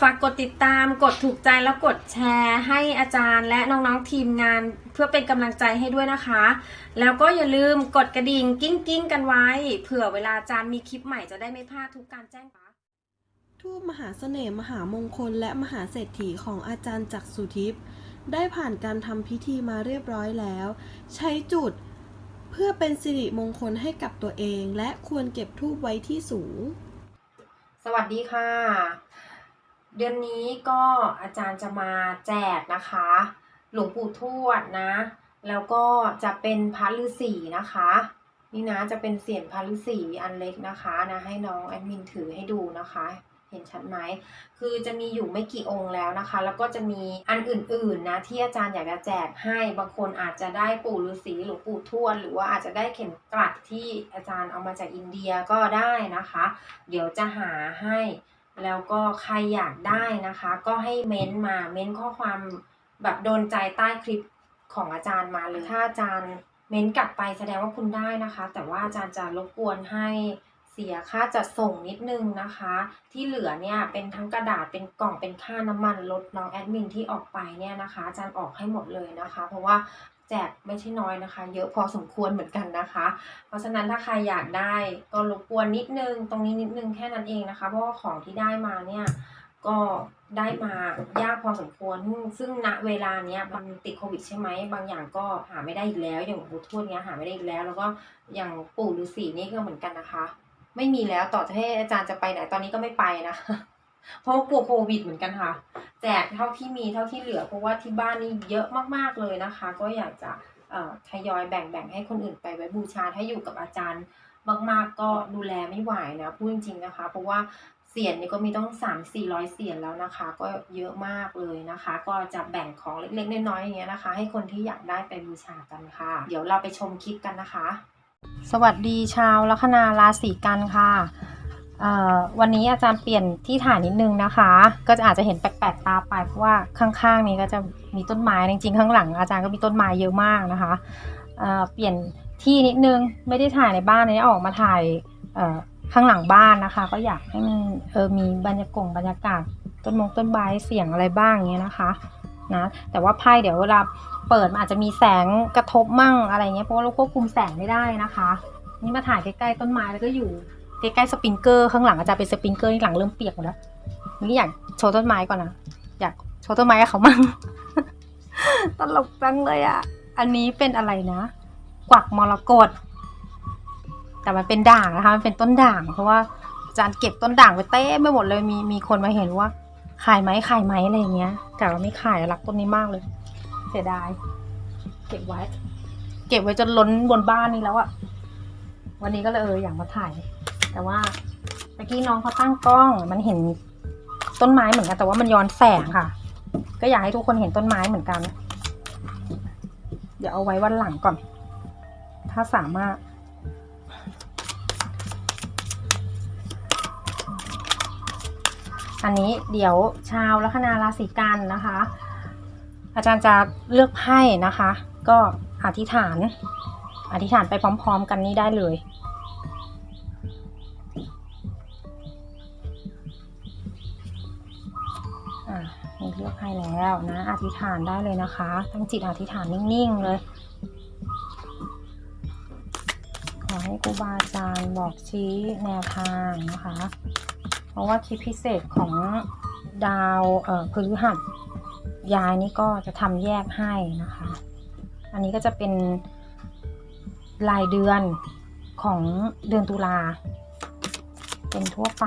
ฝากกดติดตามกดถูกใจแล้วกดแชร์ให้อาจารย์ และน้องๆทีมงานเพื่อเป็นกำลังใจให้ด้วยนะคะ แล้วก็อย่าลืมกดกระดิ่งกิ้งกิ้งๆกันไว้ เผื่อเวลาอาจารย์มีคลิปใหม่จะได้ไม่พลาดทุกการแจ้งปักทูปมหาเสน่ห์มหามงคลและมหาเศรษฐีของอาจารย์จักรสุทิพย์ได้ผ่านการทำพิธีมาเรียบร้อยแล้ว ใช้จุดเพื่อเป็นสิริมงคลให้กับตัวเอง และควรเก็บทูปไว้ที่สูง สวัสดีค่ะ เดือนนี้ก็อาจารย์จะมาแจกนะคะ หลวงปู่ทวดนะ แล้วก็จะเป็นพระฤาษีนะคะ นี่นะจะเป็นเสียงพระฤาษีอันเล็กนะคะนะให้น้องแอดมินถือให้ดูนะคะเห็นชัดไหม คือจะมีอยู่ไม่กี่องค์แล้วนะคะ แล้วก็จะมีอันอื่นๆนะที่อาจารย์อยากจะแจกให้ บางคนอาจจะได้ปู่ฤาษีหลวงปู่ทวด หรือว่าอาจจะได้เข็มกลัดที่อาจารย์เอามาจากอินเดียก็ได้นะคะ เดี๋ยวจะหาให้ แล้วก็ใครอยากได้นะคะ ก็ให้เม้นต์มาเม้นต์ข้อความแบบโดนใจใต้คลิปของอาจารย์มาเลยถ้าอาจารย์เม้นต์กลับไปแสดงว่าคุณได้นะคะ แต่ว่าอาจารย์จะรบกวนให้เสียค่าจัดส่งนิดนึงนะคะ ที่เหลือเนี่ยเป็นทั้งกระดาษเป็นกล่องเป็นค่าน้ำมันรถน้องแอดมินที่ออกไปเนี่ยนะคะอาจารย์ออกให้หมดเลยนะคะ เพราะว่า แจกไม่ใช่น้อยนะคะ เยอะพอสมควรเหมือนกันนะคะ เพราะฉะนั้นถ้าใครอยากได้ก็รบกวนนิดนึง ตรงนี้นิดนึงแค่นั้นเองนะคะ เพราะว่าของที่ได้มาเนี่ยก็ได้มายากพอสมควร ซึ่งณเวลาเนี้ยมันติดโควิดใช่ไหม บางอย่างก็หาไม่ได้อีกแล้ว อย่างปู่ทวดเนี้ยหาไม่ได้อีกแล้ว แล้วก็อย่างปู่ฤาษีนี่ก็เหมือนกันนะคะ ไม่มีแล้วต่อจะให้อาจารย์จะไปไหนตอนนี้ก็ไม่ไปนะคะ เพราะกลัวโควิดเหมือนกันค่ะ แจกเท่าที่มีเท่าที่เหลือ เพราะว่าที่บ้านนี่เยอะมากๆเลยนะคะ ก็อยากจะเอ่อทยอยแบ่งๆให้คนอื่นไปไว้บูชาถ้าอยู่กับอาจารย์มากๆก็ดูแลไม่ไหวนะพูดจริงๆนะคะ เพราะว่าเสียนนี่ก็มีต้องสามสี่ร้อยเสียนแล้วนะคะ ก็เยอะมากเลยนะคะ ก็จะแบ่งของเล็กๆน้อยๆอย่างเงี้ยนะคะ ให้คนที่อยากได้ไปบูชากันค่ะ เดี๋ยวเราไปชมคลิปกันนะคะ สวัสดีชาวลัคนาราศีกันค่ะ วันนี้อาจารย์เปลี่ยนที่ถ่ายนิดนึงนะคะ ก็จะอาจจะเห็นแปลกๆตาไปเพราะว่าข้างๆนี้ก็จะมีต้นไม้จริงๆข้างหลัง อาจารย์ก็มีต้นไม้เยอะมากนะคะเเปลี่ยนที่นิดนึงไม่ได้ถ่ายในบ้านนี้ออกมาถ่ายข้างหลังบ้านนะคะ ก็อยากให้มันเออมีบรรยากาศบรรยากาศต้นมงต้นไม้เสียงอะไรบ้างอย่างเงี้ยนะคะนะแต่ว่าไพ่เดี๋ยวเวลาเปิดมันอาจจะมีแสงกระทบมั่งอะไรเงี้ยเพราะว่าเราควบคุมแสงไม่ได้นะคะ นี่มาถ่ายใกล้ๆต้นไม้แล้วก็อยู่ ใกล้ๆสปริงเกอร์ข้างหลังอาจารย์เป็นสปริงเกอร์นี่หลังเริ่มเปียกหมดแล้วนี่อยากโชว์ต้นไม้ก่อนนะอยากโชว์ต้นไม้กับเขามั่งตลกจังเลยอะ อันนี้เป็นอะไรนะ กวักมรกตแต่มันเป็นด่างนะคะมันเป็นต้นด่าง เพราะว่าอาจารย์เก็บต้นด่างไว้เต้ไม่หมดเลยมีมีคนมาเห็นว่าขายไหมขายไหมอะไรอย่างเงี้ยแต่ว่าไม่ขายรักต้นนี้มากเลย เสียดาย เก็บไว้ เก็บไว้จนล้นบนบ้านนี่แล้วอะวันนี้ก็เลยเอออยากมาถ่าย แต่ว่าเมื่อกี้น้องเขาตั้งกล้อง มันเห็นต้นไม้เหมือนกัน แต่ว่ามันย้อนแสงค่ะ ก็อยากให้ทุกคนเห็นต้นไม้เหมือนกัน เดี๋ยวเอาไว้วันหลังก่อน ถ้าสามารถอันนี้เดี๋ยวชาวลัคนาราศีกันนะคะ อาจารย์จะเลือกไพ่นะคะ ก็อธิษฐาน อธิษฐานไปพร้อม ๆ กันนี้ได้เลย อธิษฐานได้เลยนะคะตั้งจิตอธิษฐานนิ่งๆเลย ขอให้ครูบาอาจารย์บอกชี้แนวทางนะคะ เพราะว่าคลิปพิเศษของดาวเอ่อพฤหัสย้ายนี่ก็จะทำแยกให้นะคะ อันนี้ก็จะเป็นรายเดือนของเดือนตุลาเป็นทั่วไป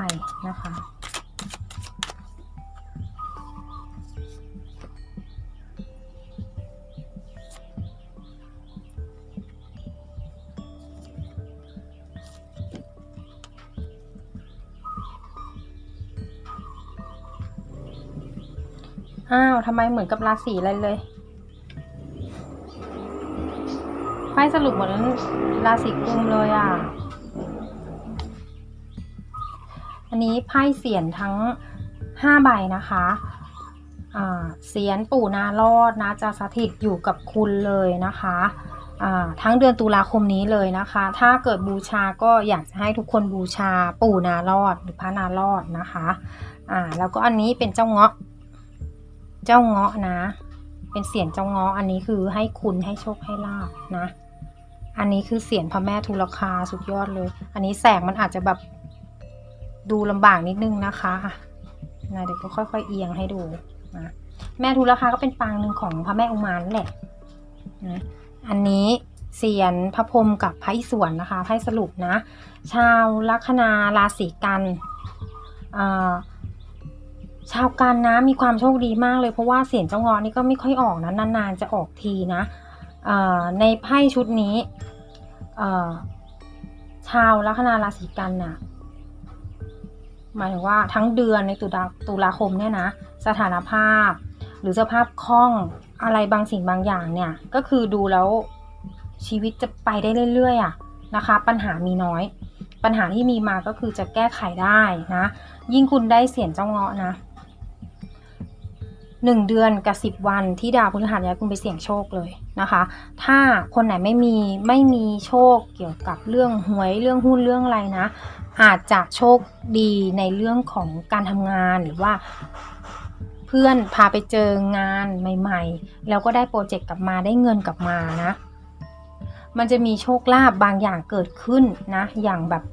นะคะ อ้าวทำไมเหมือนกับราศีอะไรเลยไพ่สรุปเหมือนราศีกุมเลยอะ อันนี้ไพ่เสียนทั้งห้าใบนะคะเสียนปู่นารอดนะจะสถิตอยู่กับคุณเลยนะคะทั้งเดือนตุลาคมนี้เลยนะคะ ถ้าเกิดบูชาก็อยากจะให้ทุกคนบูชาปู่นารอดหรือพระนารอดนะคะ อ่า แล้วก็อันนี้เป็นเจ้าเงาะ เจ้าเงาะนะ เป็นเสียงเจ้าเงาะอันนี้คือให้คุณให้โชคให้ลาบนะ อันนี้คือเสียงพระแม่ทุลคาสุดยอดเลย อันนี้แสงมันอาจจะแบบดูลำบากนิดนึงนะคะนะเดี๋ยวก็ค่อยๆเอียงให้ดูนะแม่ทุลคาก็เป็นปางหนึ่งของพระแม่อุมานแหละนะอันนี้เสียนพระพรหมกับพระอิศวรนะคะให้สรุปนะ ชาวลัคนาราศีกันอ่า ชาวกันนะมีความโชคดีมากเลยเพราะว่าเสียงเจ้างอนี่ก็ไม่ค่อยออกนะนานๆจะออกทีนะในไพ่ชุดนี้ชาวลัคนาราศีกันน่ะหมายถึงว่าทั้งเดือนในตุลาตุลาคมเนี่ยนะ สถานภาพ หรือสภาพคล่องอะไรบางสิ่งบางอย่างเนี่ย ก็คือดูแล้วชีวิตจะไปได้เรื่อยๆอะนะคะ ปัญหามีน้อย ปัญหาที่มีมาก็คือจะแก้ไขได้นะ ยิ่งคุณได้เสียนเจ้าเงาะนะ หนึ่งเดือนกับสิบวันที่ดาวพฤหัสย้ายคุณไปเสี่ยงโชคเลยนะคะ ถ้าคนไหนไม่มีไม่มีโชคเกี่ยวกับเรื่องหวยเรื่องหุ้นเรื่องอะไรนะ อาจจะโชคดีในเรื่องของการทำงานหรือว่าเพื่อนพาไปเจองานใหม่ ๆ แล้วก็ได้โปรเจกต์กลับมาได้เงินกลับมานะ มันจะมีโชคลาภบางอย่างเกิดขึ้นนะ อย่างแบบ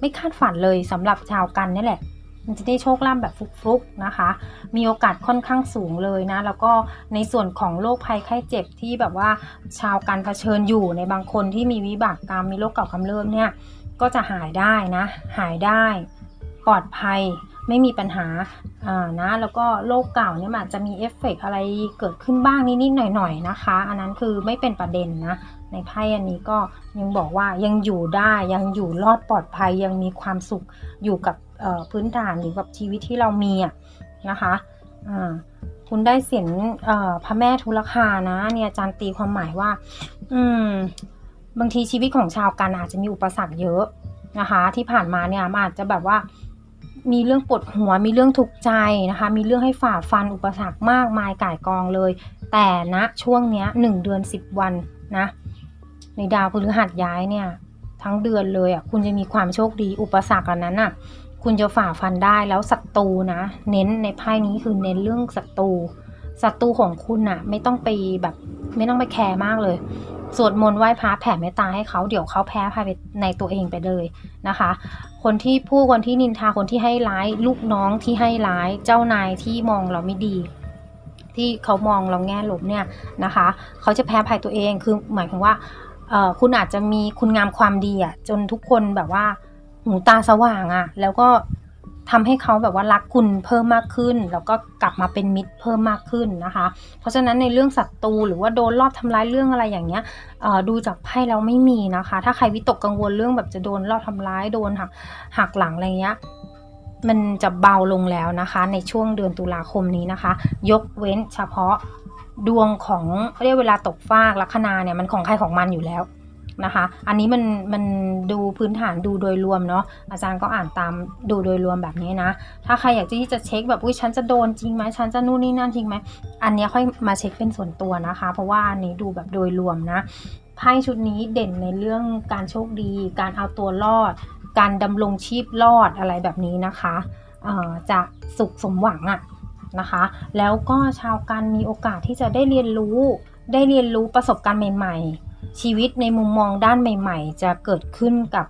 ไม่คาดฝันเลยสำหรับชาวกันนี่แหละ มันจะได้โชคลาภแบบฟลุกๆนะคะ มีโอกาสค่อนข้างสูงเลยนะ แล้วก็ในส่วนของโรคภัยไข้เจ็บที่แบบว่าชาวกันเผชิญอยู่ในบางคนที่มีวิบากกรรมมีโรคเก่ากำเริบเนี่ย ก็จะหายได้นะ หายได้ปลอดภัยไม่มีปัญหาอ่านะ แล้วก็โรคเก่าเนี่ยอาจจะมีเอฟเฟกต์อะไรเกิดขึ้นบ้างนิดๆหน่อยๆนะคะ อันนั้นคือไม่เป็นประเด็นนะ ในไพ่อันนี้ก็ยังบอกว่ายังอยู่ได้ยังอยู่รอดปลอดภัยยังมีความสุขอยู่กับ พื้นฐานหรือกับชีวิตที่เรามีอะนะคะอ่าคุณได้เสียงพระแม่ทุลคานะเนี่ยอาจารย์ตีความหมายว่า อืม บางทีชีวิตของชาวกันอาจจะมีอุปสรรคเยอะนะคะ ที่ผ่านมาเนี่ยมันอาจจะแบบว่ามีเรื่องปวดหัวมีเรื่องทุกข์ใจนะคะ มีเรื่องให้ฝ่าฟันอุปสรรคมากมายก่ายกองเลย แต่ณช่วงเนี้ยหนึ่งเดือนสิบวันนะในดาวพฤหัสย้ายเนี่ย ทั้งเดือนเลยอะคุณจะมีความโชคดีอุปสรรคอันนั้นอะ คุณจะฝ่าฟันได้แล้วศัตรูนะ เน้นในไพ่นี้คือเน้นเรื่องศัตรูศัตรูของคุณอะ ไม่ต้องไปแบบไม่ต้องไปแคร์มากเลยสวดมนต์ไหว้พระแผ่เมตตาให้เขาเดี๋ยวเขาแพ้ภายในตัวเองไปเลยนะคะ คนที่พูดคนที่นินทาคนที่ให้ร้าย ลูกน้องที่ให้ร้ายเจ้านายที่มองเราไม่ดี ที่เขามองเราแง่ลบเนี่ยนะคะ เขาจะแพ้ภัยตัวเองคือหมายถึงว่าคุณอาจจะมีคุณงามความดีอะจนทุกคนแบบว่า หูตาสว่างอะแล้วก็ทำให้เขาแบบว่ารักคุณเพิ่มมากขึ้น แล้วก็กลับมาเป็นมิตรเพิ่มมากขึ้นนะคะ เพราะฉะนั้นในเรื่องศัตรูหรือว่าโดนรอบทำร้ายเรื่องอะไรอย่างเงี้ยดูจากไพ่แล้วไม่มีนะคะ ถ้าใครวิตกกังวลเรื่องแบบจะโดนลอบทำร้ายโดนหักหักหลังอะไรเงี้ยมันจะเบาลงแล้วนะคะ ในช่วงเดือนตุลาคมนี้นะคะ ยกเว้นเฉพาะดวงของเรียกเวลาตกฟากลัคนาเนี่ยมันของใครของมันอยู่แล้ว นะคะ อันนี้มันมันดูพื้นฐานดูโดยรวมเนาะอาจารย์ก็อ่านตามดูโดยรวมแบบนี้นะ ถ้าใครอยากที่จะเช็คแบบอุ้ยฉันจะโดนจริงไหมฉันจะนู่นนี่นั่นจริงไหมอันนี้ค่อยมาเช็คเป็นส่วนตัวนะคะ เพราะว่าอันนี้ดูแบบโดยรวมนะไพ่ชุดนี้เด่นในเรื่องการโชคดี การเอาตัวรอด การดำรงชีพรอดอะไรแบบนี้นะคะจะสุขสมหวังอะนะคะ แล้วก็ชาวกันมีโอกาสที่จะได้เรียนรู้ได้เรียนรู้ประสบการณ์ใหม่ ๆ ชีวิตในมุมมองด้านใหม่ ๆ จะเกิดขึ้นกับ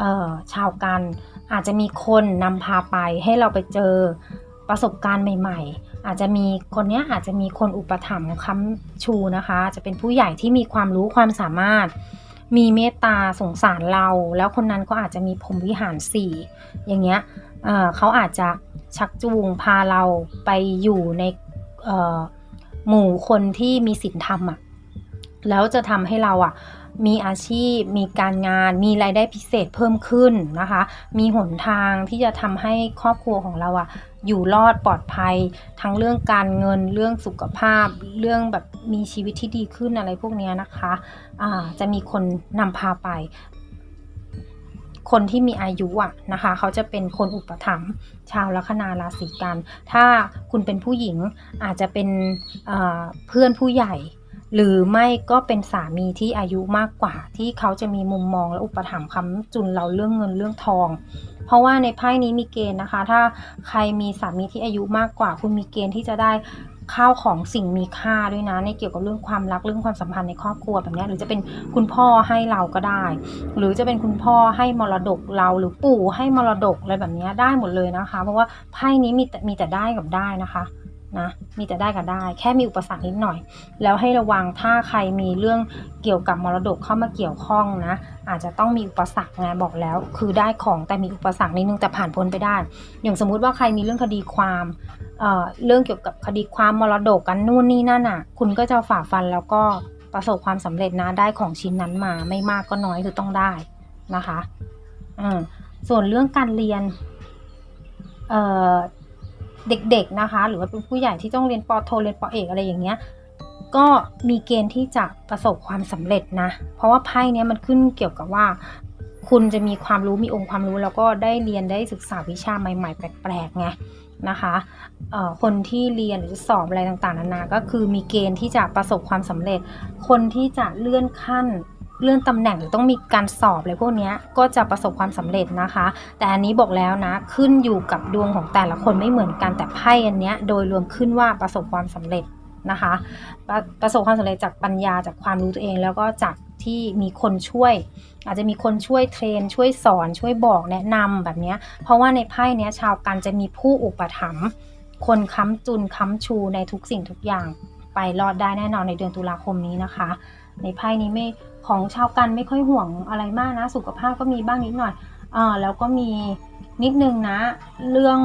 ออชาวกัน อาจจะมีคนนำพาไปให้เราไปเจอประสบการณ์ใหม่ ๆ อาจจะมีคนเนี้ยอาจจะมีคนอุปถัมภ์ค้ำชูนะคะ จะเป็นผู้ใหญ่ที่มีความรู้ความสามารถ มีเมตตาสงสารเรา แล้วคนนั้นก็อาจจะมีพรมวิหารสี่อย่างเงี้ยเเขาอาจจะชักจูงพาเราไปอยู่ในหมู่คนที่มีศีลธรรมอะ่ะ แล้วจะทำให้เราอะมีอาชีพ มีการงาน มีรายได้พิเศษเพิ่มขึ้นนะคะ มีหนทางที่จะทำให้ครอบครัวของเราอะอยู่รอดปลอดภัย ทั้งเรื่องการเงิน เรื่องสุขภาพ เรื่องแบบมีชีวิตที่ดีขึ้นอะไรพวกเนี้ยนะคะอ่าจะมีคนนำพาไป คนที่มีอายุอะนะคะ เขาจะเป็นคนอุปถัมภ์ชาวลัคนาราศีกัน ถ้าคุณเป็นผู้หญิงอาจจะเป็นเพื่อนผู้ใหญ่ หรือไม่ก็เป็นสามีที่อายุมากกว่า ที่เขาจะมีมุมมองและอุปถัมภ์คำจุนเราเรื่องเงินเรื่องทอง เพราะว่าในไพ่นี้มีเกณฑ์นะคะ ถ้าใครมีสามีที่อายุมากกว่า คุณมีเกณฑ์ที่จะได้ข้าวของสิ่งมีค่าด้วยนะในเกี่ยวกับเรื่องความรักเรื่องความสัมพันธ์ในครอบครัวแบบนี้หรือจะเป็นคุณพ่อให้เราก็ได้ หรือจะเป็นคุณพ่อให้มรดกเราหรือปู่ให้มรดกอะไรแบบนี้ได้หมดเลยนะคะ เพราะว่าไพ่นี้มีแต่มีแต่ได้กับได้นะคะ นะมีแต่ได้กับได้ แค่มีอุปสรรคนิดหน่อย แล้วให้ระวังถ้าใครมีเรื่องเกี่ยวกับมรดกเข้ามาเกี่ยวข้องนะ อาจจะต้องมีอุปสรรคไงบอกแล้ว คือได้ของแต่มีอุปสรรคนิดนึงแต่ผ่านพ้นไปได้ อย่างสมมุติว่าใครมีเรื่องคดีความเอ่อเรื่องเกี่ยวกับคดีความมรดกกันนู่นนี่นั่นอะ คุณก็จะฝ่าฟันแล้วก็ประสบความสำเร็จนะได้ของชิ้นนั้นมาไม่มากก็น้อยคือต้องได้นะคะอืมส่วนเรื่องการเรียนเอ่อ เด็กๆนะคะ หรือว่าเป็นผู้ใหญ่ที่ต้องเรียนปอโทเรียนปอเอกอะไรอย่างเงี้ยก็มีเกณฑ์ที่จะประสบความสำเร็จนะ เพราะว่าไพ่เนี้ยมันขึ้นเกี่ยวกับว่า คุณจะมีความรู้มีองค์ความรู้ แล้วก็ได้เรียนได้ศึกษาวิชาใหม่ ๆ แปลกๆไงนะคะคนที่เรียนหรือสอบอะไรต่างๆนานา ก็คือมีเกณฑ์ที่จะประสบความสำเร็จ คนที่จะเลื่อนขั้น เลื่อนตำแหน่งหรือต้องมีการสอบอะไรพวกนี้ก็จะประสบความสำเร็จนะคะ แต่อันนี้บอกแล้วนะขึ้นอยู่กับดวงของแต่ละคนไม่เหมือนกันแต่ไพ่อันเนี้ยโดยรวมขึ้นว่าประสบความสำเร็จนะคะประประสบความสำเร็จจากปัญญาจากความรู้ตัวเองแล้วก็จากที่มีคนช่วย อาจจะมีคนช่วยเทรน ช่วยสอนช่วยบอกแนะนำแบบนี้เพราะว่าในไพ่เนี้ยชาวกันจะมีผู้อุปถัมภ์คนค้ำจุนค้ำชูในทุกสิ่งทุกอย่าง ไปรอดได้แน่นอนในเดือนตุลาคมนี้นะคะ ในไพ่นี้ไม่ของชาวกันไม่ค่อยห่วงอะไรมากนะ สุขภาพก็มีบ้างนิดหน่อยอ่าแล้วก็มีนิดนึงนะ เรื่อง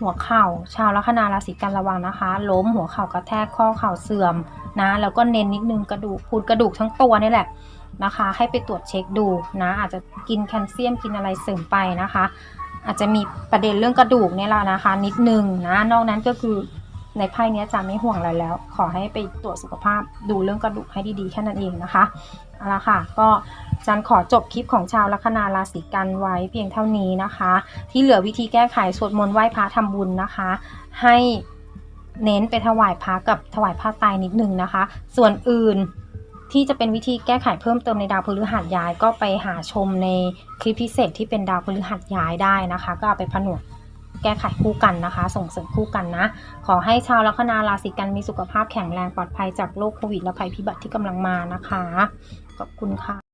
หัวเข่า ชาวลัคนาราศีกันระวังนะคะ ล้มหัวเข่ากระแทกข้อเข่าเสื่อมนะ แล้วก็เน้นนิดนึงกระดูกพูดกระดูกทั้งตัวนี่แหละนะคะ ให้ไปตรวจเช็คดูนะ อาจจะกินแคลเซียมกินอะไรเสริมไปนะคะ อาจจะมีประเด็นเรื่องกระดูกเนี่ยแหละนะคะ นิดนึงนะ นอกนั้นก็คือ ในไพ่เนี้ยจะไม่ห่วงอะไรแล้ว ขอให้ไปตรวจสุขภาพดูเรื่องกระดูกให้ดีๆแค่นั้นเองนะคะเอาละค่ะ ก็จันขอจบคลิปของชาวลัคนาราศีกันไว้เพียงเท่านี้นะคะ ที่เหลือวิธีแก้ไขสวดมนต์ไหว้พระทำบุญนะคะ ให้เน้นไปถวายพระกับถวายผ้าไตรนิดนึงนะคะ ส่วนอื่นที่จะเป็นวิธีแก้ไขเพิ่มเติมในดาวพฤหัสย้ายก็ไปหาชมในคลิปพิเศษที่เป็นดาวพฤหัสย้ายได้นะคะ ก็เอาไปผนวก แก้ไขคู่กันนะคะ ส่งเสริมคู่กันนะ ขอให้ชาวลัคนาราศีกันมีสุขภาพแข็งแรงปลอดภัยจากโรคโควิดและภัยพิบัติที่กำลังมานะคะ ขอบคุณค่ะ